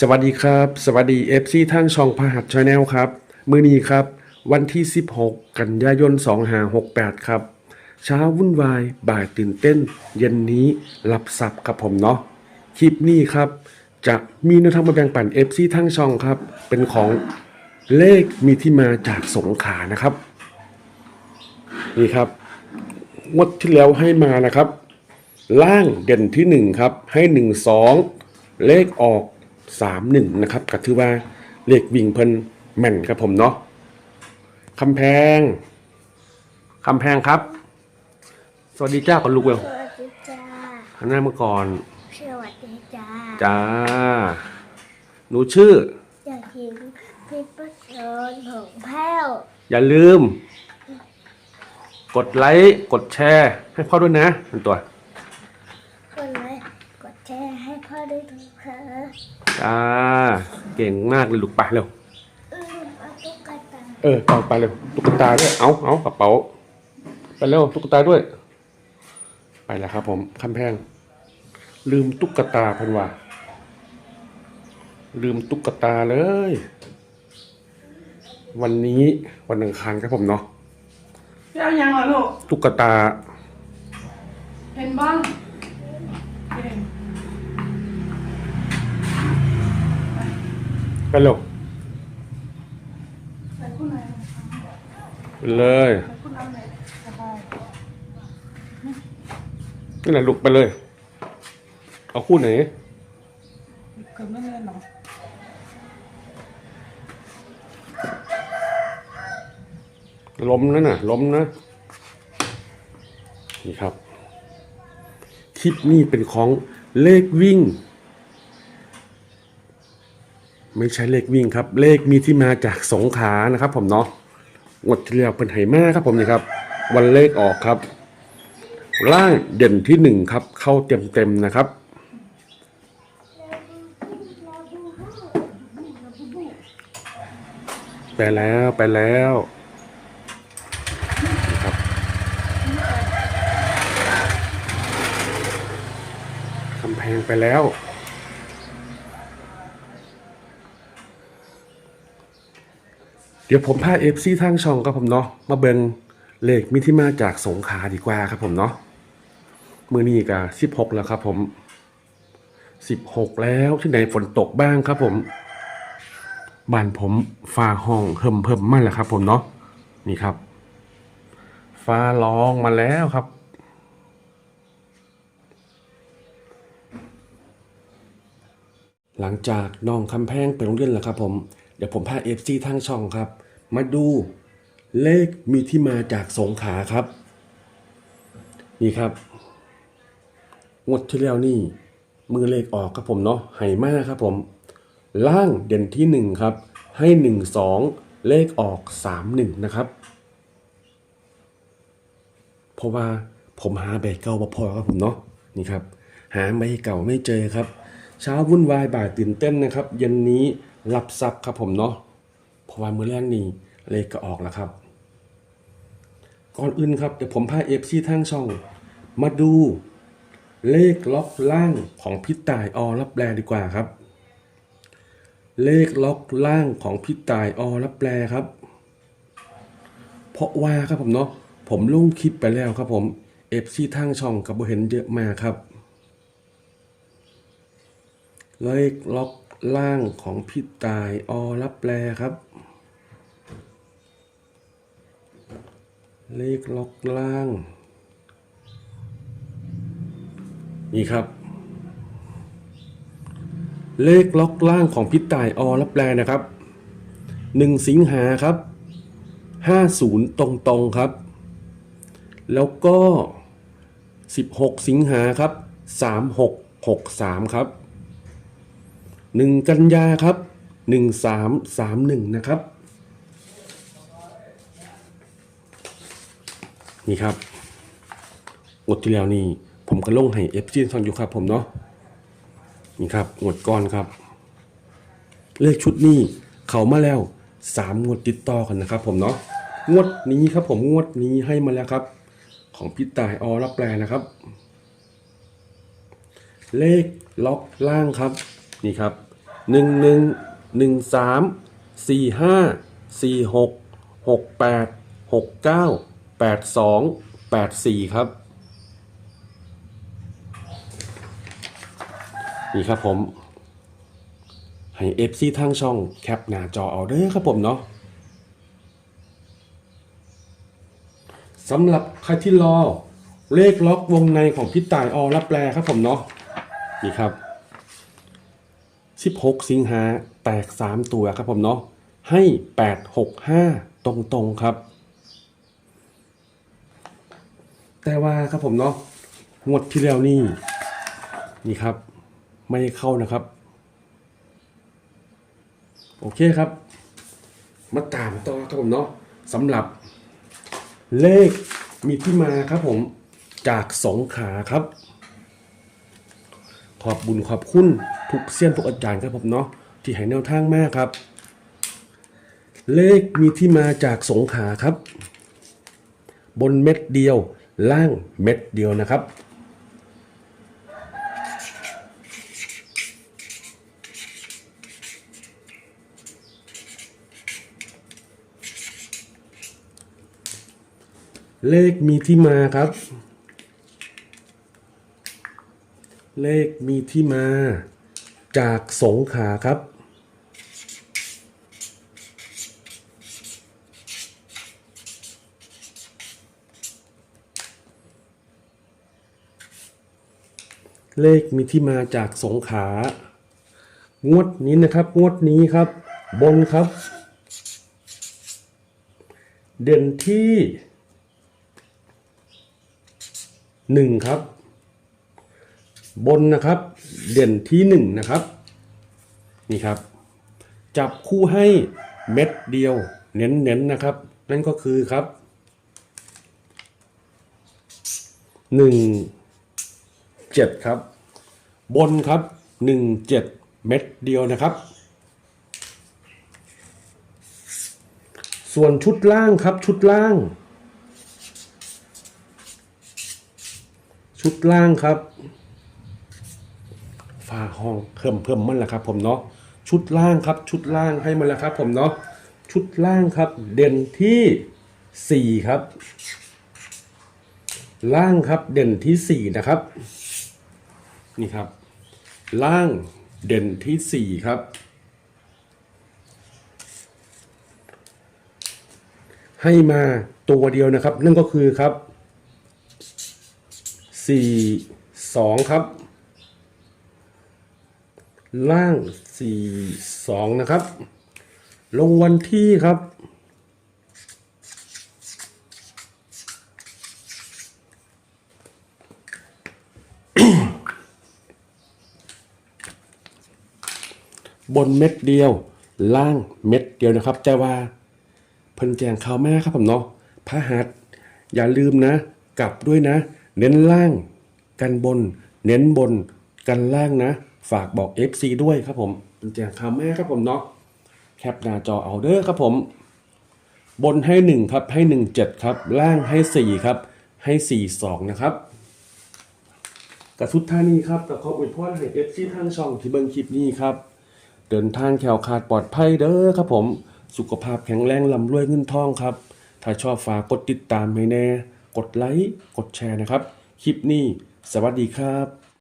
สวัสดีครับ สวัสดี FC ทางช่องพหัสชาแนลครับ มือนี้ครับ วันที่ 16 กันยายน 2568 ครับ เช้าวุ่นวาย บ่ายตื่นเต้น เย็นนี้รับทรัพย์ครับผมเนาะคลิปนี้ครับ จะมีแนวทางมาแบ่งปัน FC ทางช่องครับ เป็นของเลขมีที่มาจากสงขานะครับ นี่ครับงวดที่แล้วให้มานะครับ ล่างเด่นที่หนึ่งครับ ให้หนึ่งสองเลขออก สามหนึ่งนะครับก็ถือว่าเลขวิ่งเพิ่นแม่นครับผมเนาะคำแพงคำแพงครับ สวัสดีจ้าก่อนลูกเวลสวัสดีจ้าหันหน้ามาก่อน สวัสดีจ้า จ้า หนูชื่อ อยากกินพิปเปอร์โซนของแพ้วอย่าลืม กดไลค์ กดแชร์ ให้พ่อด้วยนะเป็นตัว กดไลค์กดแชร์ให้พ่อด้วยนะคะ จ้าเก่งมากเลยลูกไปเร็วอืมเอาตุ๊กตาเออเอาไปเลยตุ๊กตาด้วยเอาเอากระเป๋าไปเร็วตุ๊กตาด้วย ไปแล้วครับ ผมคำแพง ลืมตุ๊กตาเพันว่าลืมตุ๊กตาเลย วันนี้วันอังคารครับผมเนาะพี่เอายังเหรอลูกตุ๊กตาเห็นบ้าง ไปเร็วใส่คู่ไหนไปเลยใส่คู่น้ำไหนสบายนี่แหละลูกไปเลย เอาคู่ไหนเกิดไม่เล่นหรอล้มนะน่ะล้มนะ นี่ครับ คลิปนี้เป็นของเลขวิ่ง ไม่ใช่เลขวิ่งครับ เลขมีที่มาจากสงขานะครับ ผมเนาะงวดที่แล้วเป็นไหมาครับผมนี่ครับ วันเลขออกครับ ล่างเด่นที่หนึ่งครับ เข้าเต็มเต็มนะครับ ไปแล้วไปแล้วนะครับกำแพงไปแล้ว เดี๋ยวผมพาเอฟซีทางช่องครับผมเนาะมาเบิงเลขมิที่มาจากสงขาดีกว่าครับผมเนาะมือนี้ก็สิบหกแล้วครับผมสิบหกแล้วที่ไหนฝนตกบ้างครับผมบ้านผมฟ้าห้องเพิ่มเพิ่มมาแล้วครับผมเนาะนี่ครับ ฟ้าร้องมาแล้วครับ หลังจากน้องคำแพงไปโรงเรียนแล้วครับผม เดี๋ยวผมพาเอฟซีทางช่องครับ มาดูเลขมีที่มาจากสงขาครับ นี่ครับงวดที่แล้วนี่ มือเลขออกครับผมเนาะไหมากครับผม ล่างเด่นที่หนึ่งครับ ให้หนึ่งสองเลขออกสามหนึ่งนะครับ เพราะว่าผมหาใบเก่าบ่พอครับผมเนาะนี่ครับ หาใบเก่าไม่เจอครับ เช้าวุ่นวายบ่ายตื่นเต้นนะครับเย็นนี้ รับทรัพย์ครับผมเนาะเพราะว่ามือแรกนี่เลขก็ออกแล้วครับ ก่อนอื่นครับเดี๋ยวผมพาเอฟซีทางช่อง มาดูเลขล็อกล่างของพี่ต่ายอรับแปลดีกว่าครับ เลขล็อกล่างของพี่ตายอรับแปลครับ เพราะว่าครับผมเนาะผมลงคลิปไปแล้วครับผมเอฟซีทางช่องกับเห็นเยอะมากครับ เลขล็อก ล่างของพี่ตายอรับแปลครับ เลขล็อกล่าง นี่ครับ เลขล็อกล่างของพิตายอรับแปลนะครับ1สิงหาครับ50ตรงตรงๆครับ แล้วก็16สิงหาครับ3663ครับ 1กันยาครับ1331นะครับ นี่ครับงดที่แล้วนี่ผมก็ลงให้เอฟซีทางอยู่ครับผมเนาะนี่ครับงดก้อนครับ เลขชุดนี้เขามาแล้วสามงวดติดต่อกันนะครับ ผมเนาะงวดนี้ครับผมงวดนี้ให้มาแล้วครับ ของพี่ตายอรับแปลนะครับ เลขล็อกล่างครับ นี่ครับ หนึ่งหนึ่งหนึ่งสามสี่ห้าสี่หกหกแปดหกเก้าแปดสองแปดสี่ครับ นี่ครับผม ให้เอฟซีทางช่องแคปหน้าจอเอาเด้อครับผมเนาะสำหรับใครที่รอเลขล็อกวงในของพี่ต่ายอรับแปลครับผมเนาะนี่ครับ 16 สิงหาแตก 3 ตัวครับผมเนาะให้ 865 ตรงๆครับ แต่ว่าครับผมเนาะงวดที่แล้วนี่ นี่ครับ ไม่เข้านะครับ โอเคครับ มาตามต่อครับผมเนาะสำหรับเลขมีที่มาครับผมจากสงขาครับ ขอบบุญขอบคุณทุกเสี้ยนทุกอาจารย์ครับผมเนาะที่ให้แนวทางมากครับ เลขมีที่มาจากสงขาครับ บนเม็ดเดียวล่างเม็ดเดียวนะครับเลขมีที่มาครับ เลขมีที่มาจากสงขาครับ เลขมีที่มาจากสงขางวดนี้นะครับ งวดนี้ครับ บนครับ เด่นที่หนึ่งครับ บนนะครับ เด่นที่หนึ่งนะครับ นี่ครับ จับคู่ให้เม็ดเดียว เน้นๆนะครับ นั่นก็คือครับหนึ่งเจ็ดครับ บนครับหนึ่งเจ็ดเม็ดเดียวนะครับ ส่วนชุดล่างครับชุดล่าง ชุดล่างครับาห้องเพิ่มเพิ่มมันแหละครับ ผมเนาะชุดล่างครับ ชุดล่างให้มันแล้วครับ ผมเนาะชุดล่างครับ เด่นที่สี่ครับ ล่างครับเด่นที่สี่นะครับ นี่ครับ ล่างเด่นที่สี่ครับ ให้มาตัวเดียวนะครับ นั่นก็คือครับสี่สองครับ ล่างสี่สองนะครับ ลงวันที่ครับ บนเม็ดเดียว ล่างเม็ดเดียวนะครับ แต่ว่าเพิ่นแจงข่าวแม่ครับผมเนาะพระหัสอย่าลืมนะ กลับด้วยนะ เน้นล่าง กันบน เน้นบน กันล่างนะ ฝากบอก FC ด้วยครับผมเพิ่นแจ้งข่าวแม่ครับผมเนาะแคปหน้าจอเอาเด้อครับผม บนให้หนึ่งครับ ให้หนึ่งเจ็ดครับ ล่างให้สี่ครับ ให้สี่สองนะครับกับสุดท้านี้ครับแต่ขออวยพรให้ FC ทางช่องที่เบิ่งคลิปนี้ครับ เดินทางแขวขาดปลอดภัยเด้อครับผม สุขภาพแข็งแรงลำรวยเงินทองครับ ถ้าชอบฝากกดติดตามให้แน่ กดไลค์ กดแชร์นะครับ คลิปนี้ สวัสดีครับ